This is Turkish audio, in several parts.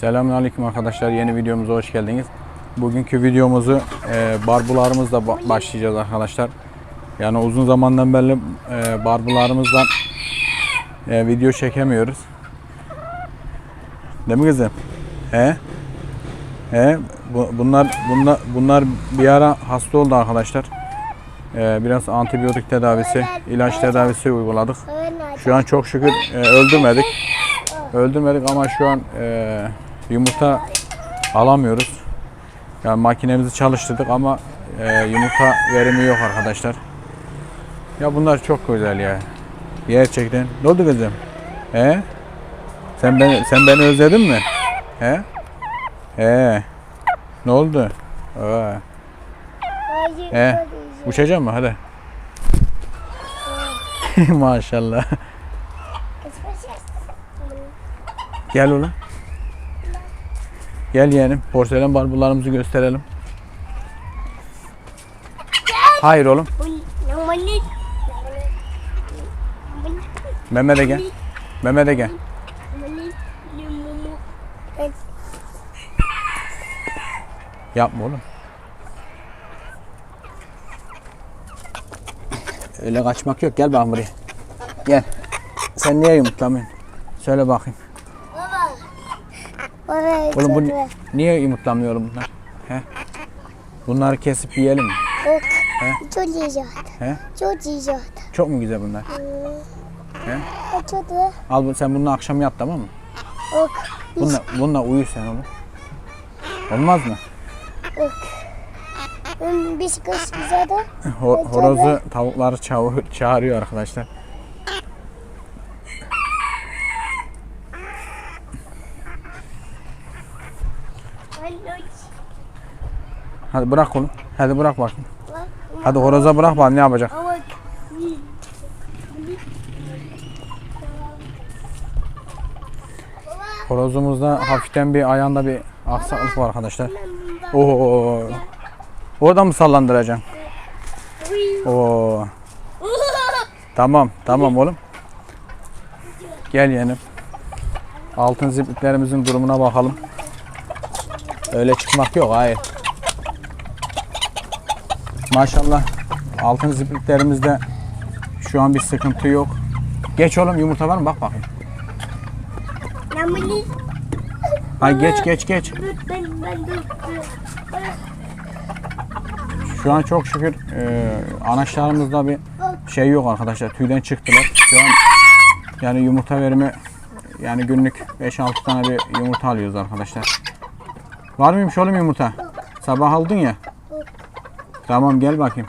Selamünaleyküm arkadaşlar. Yeni videomuza hoş geldiniz. Bugünkü videomuzu e, barbularımızla ba- başlayacağız arkadaşlar. Yani uzun zamandan beri e, barbularımızdan e, video çekemiyoruz. Değil mi kızım? He? He? Bu, bunlar bunlar bunlar bir ara hasta oldu arkadaşlar. E, biraz antibiyotik tedavisi, ilaç tedavisi uyguladık. Şu an çok şükür e, öldürmedik. Öldürmedik ama şu an e, yumurta alamıyoruz. Yani makinemizi çalıştırdık ama e, yumurta verimi yok arkadaşlar. Ya bunlar çok güzel ya. Gerçekten. Ne oldu kızım? He? Sen beni sen beni özledin mi? He? He. Ne oldu? Aa. He. Uçacak mı? Hadi. Maşallah. Gel ulan. Gel yeğenim. Porselen barbularımızı gösterelim. Hayır oğlum. Mehmet de gel. Mehmet de gel. Yapma oğlum. Öyle kaçmak yok. Gel bak buraya. Gel. Sen niye yumurtlamıyorsun? Söyle bakayım. Oğlum bu niye yumurtlamıyor bunlar? He? Bunları kesip yiyelim mi? Yok. Çok yiyecek. He? Çok yiyecek. Çok mu güzel bunlar? He? Çok da. Al bu- sen bunu akşam yat tamam mı? Yok. Bununla, bununla uyu sen oğlum. Olmaz mı? Ben bir kız güzel de. Ho- horozu tavukları çağır, çağırıyor arkadaşlar. Hadi bırak oğlum. Hadi bırak bakayım. Hadi horoza bırak bakalım ne yapacak. Horozumuzda hafiften bir ayağında bir aksaklık var arkadaşlar. Oo. Orada mı sallandıracaksın? Oo. Tamam, tamam oğlum. Gel yeğenim. Altın zipliklerimizin durumuna bakalım. Öyle çıkmak yok, hayır. Maşallah altın zipliklerimizde şu an bir sıkıntı yok. Geç oğlum yumurta var mı? Bak bakayım. Namını Hay geç geç geç. ben ben dur. Şu an çok şükür e, anaçlarımızda bir şey yok arkadaşlar. Tüyden çıktılar. Şu an yani yumurta verimi yani günlük 5-6 tane bir yumurta alıyoruz arkadaşlar. Var mıymış oğlum yumurta? Sabah aldın ya. Tamam gel bakayım.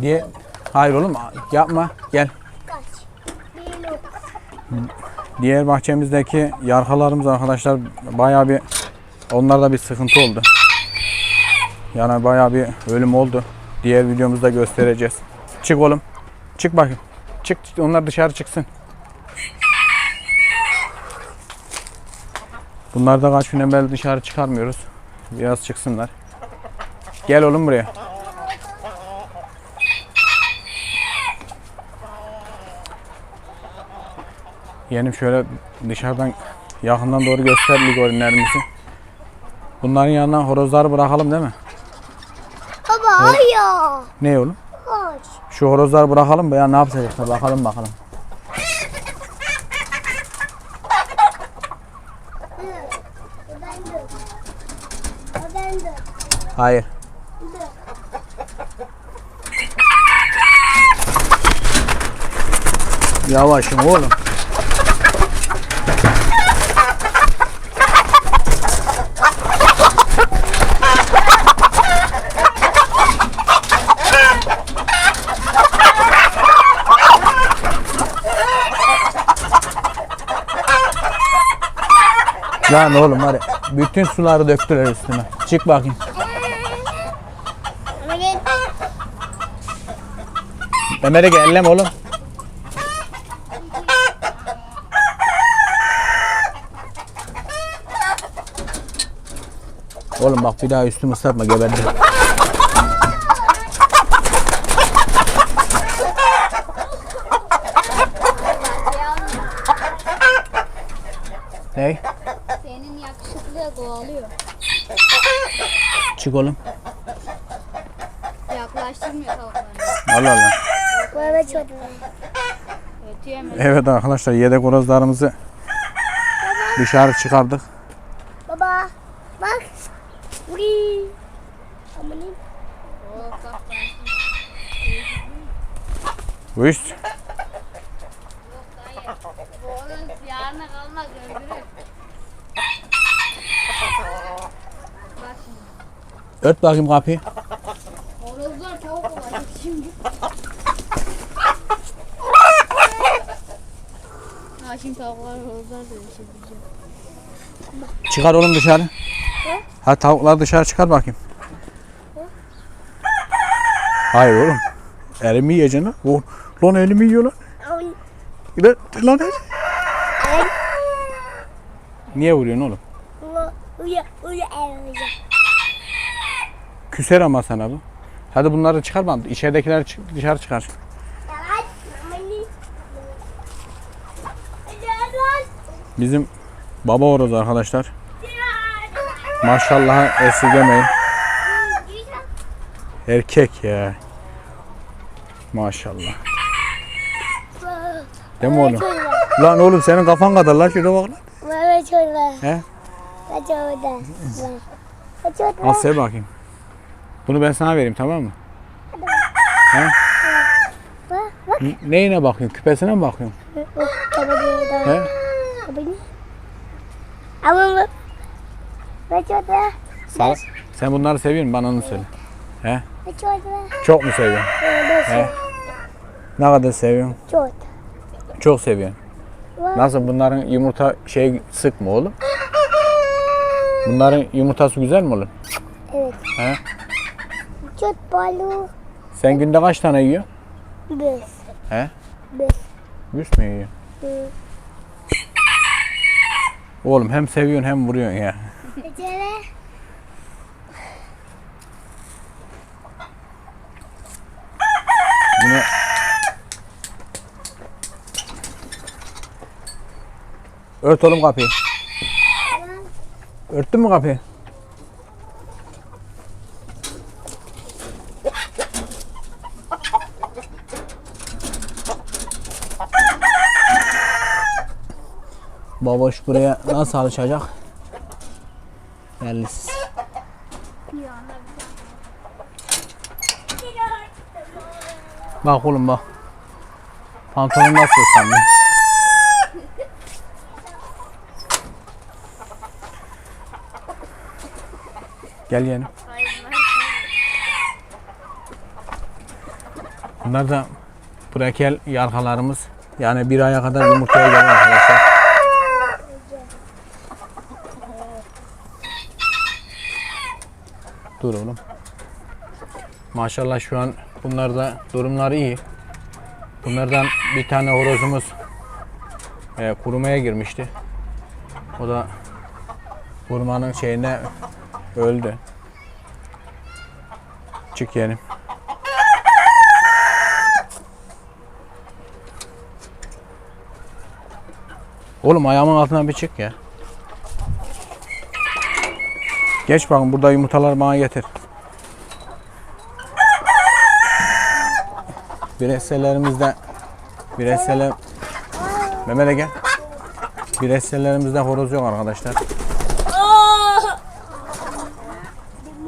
Diye Hayır oğlum yapma. Gel. Kaç. Diğer bahçemizdeki yarkalarımız arkadaşlar bayağı bir onlarda bir sıkıntı oldu. Yani bayağı bir ölüm oldu. Diğer videomuzda göstereceğiz. Çık oğlum. Çık bakayım. Çık onlar dışarı çıksın. Bunlar da kaç günden beri dışarı çıkarmıyoruz. Biraz çıksınlar. Gel oğlum buraya. Yeğenim şöyle dışarıdan yakından doğru göster ligorinlerimizi. Bunların yanına horozları bırakalım değil mi? Baba hayır. Ne oğlum? Kaç. Şu horozları bırakalım ya ne yapacaklar bakalım bakalım. Ben de. Ben de. Hayır. Yavaşım oğlum. Lan oğlum hadi. Bütün suları döktüler üstüne. Çık bakayım. Ama gel. Ömer'e gel elleme oğlum. Oğlum bak bir daha üstümü ıslatma geberdim. Hey, Senin yakışıklı kovalıyor. çık oğlum. Yaklaştırmıyor tavuklarını. Allah Allah. Ötüyemez. Evet arkadaşlar yedek horozlarımızı dışarı çıkardık. Baba bak. Yarına kalmaz öldürür. Şimdi. Ört bakayım kapıyı. Horozlar tavuk olacak şimdi. Şimdi tavuklar horozlar dönüşebilecek. Çıkar oğlum dışarı. Ha tavuklar dışarı çıkar bakayım. Hayır oğlum. Elimi yiyeceksin. O, lan elimi yiyor lan. Lan, lan el. Niye vuruyorsun oğlum? Uya uya. Küser ama sana bu. Hadi bunları çıkar bana. İçeridekileri çık- dışarı çıkar. Evet. Amanin. Gel Bizim baba horoz arkadaşlar. Maşallah esirgemeyin. Erkek ya. Maşallah. Değil mi oğlum? Lan oğlum senin kafan kadar lan şurada bak lan. He? Al sev bakayım. Bunu ben sana vereyim tamam mı? N- Neyine bakıyorsun? Küpesine mi bakıyorsun? He? Baba. Ama bak. Baba çocuğum. Sen, sen bunları seviyor musun? Bana onu söyle. He? Baba çocuğum. Çok mu seviyorsun? He? Ne kadar seviyorsun? Çok. Çok seviyorum. Nasıl bunların yumurta şey sık mı oğlum? Bunların yumurtası güzel mi oğlum? Evet. He? Çok balı. Sen günde kaç tane yiyor? Beş. He? Beş. Yüz mü yiyor? Oğlum hem seviyorsun hem vuruyorsun ya. Becere. Yine... Ört oğlum kapıyı. Örttün mü kapıyı? Baboş buraya nasıl alışacak? Bellisiz. Bak oğlum bak. Pantolon nasıl ıslandı? Gel yeğenim. Bunlar da brakel yarkalarımız. Yani bir aya kadar yumurtaya gelir arkadaşlar. Dur oğlum. Maşallah şu an bunlarda durumları iyi. Bunlardan bir tane horozumuz e, kurumaya girmişti. O da kurmanın şeyine öldü. Çık yeğenim. Oğlum ayağımın altından bir çık ya. Geç bakın burada yumurtalar bana getir. Bireyselerimizde bireyseler Mehmet'e gel. Bireyselerimizde horoz yok arkadaşlar.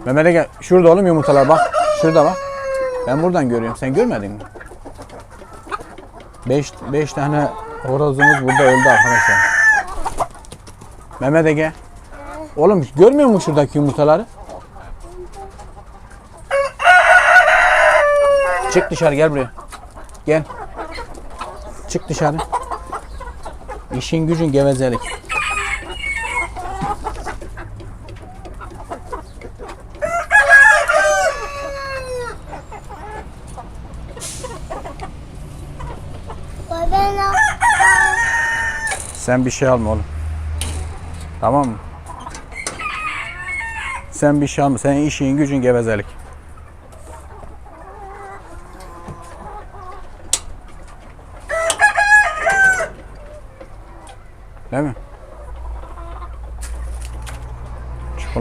Mehmet'e gel. Şurada oğlum yumurtalar bak. Şurada bak. Ben buradan görüyorum. Sen görmedin mi? 5 5 tane horozumuz burada öldü arkadaşlar. Mehmet Ege. Oğlum görmüyor musun şuradaki yumurtaları? Çık dışarı gel buraya. Gel. Çık dışarı. İşin gücün gevezelik. Sen bir şey alma oğlum. Tamam mı? Sen bir şey alma. Senin işin gücün gevezelik. Değil mi?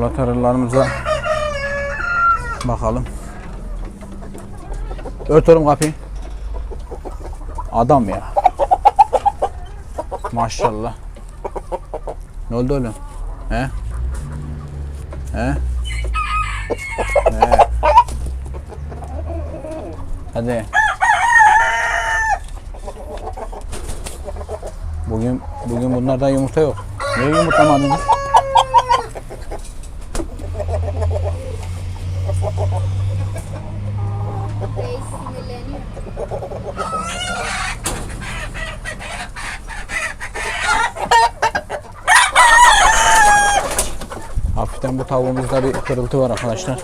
Kolaterallarımıza bakalım. Ört kapıyı. Adam ya. Maşallah. Ne oldu oğlum? He? He? He. Hadi. Bugün bugün bunlarda yumurta yok. Niye yumurtlamadınız? Hafiften bu tavuğumuzda bir kırıltı var arkadaşlar.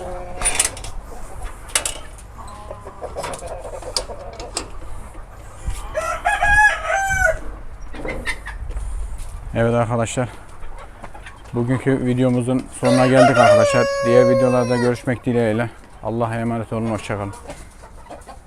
Evet arkadaşlar. Bugünkü videomuzun sonuna geldik arkadaşlar. Diğer videolarda görüşmek dileğiyle. Allah'a emanet olun. Hoşçakalın.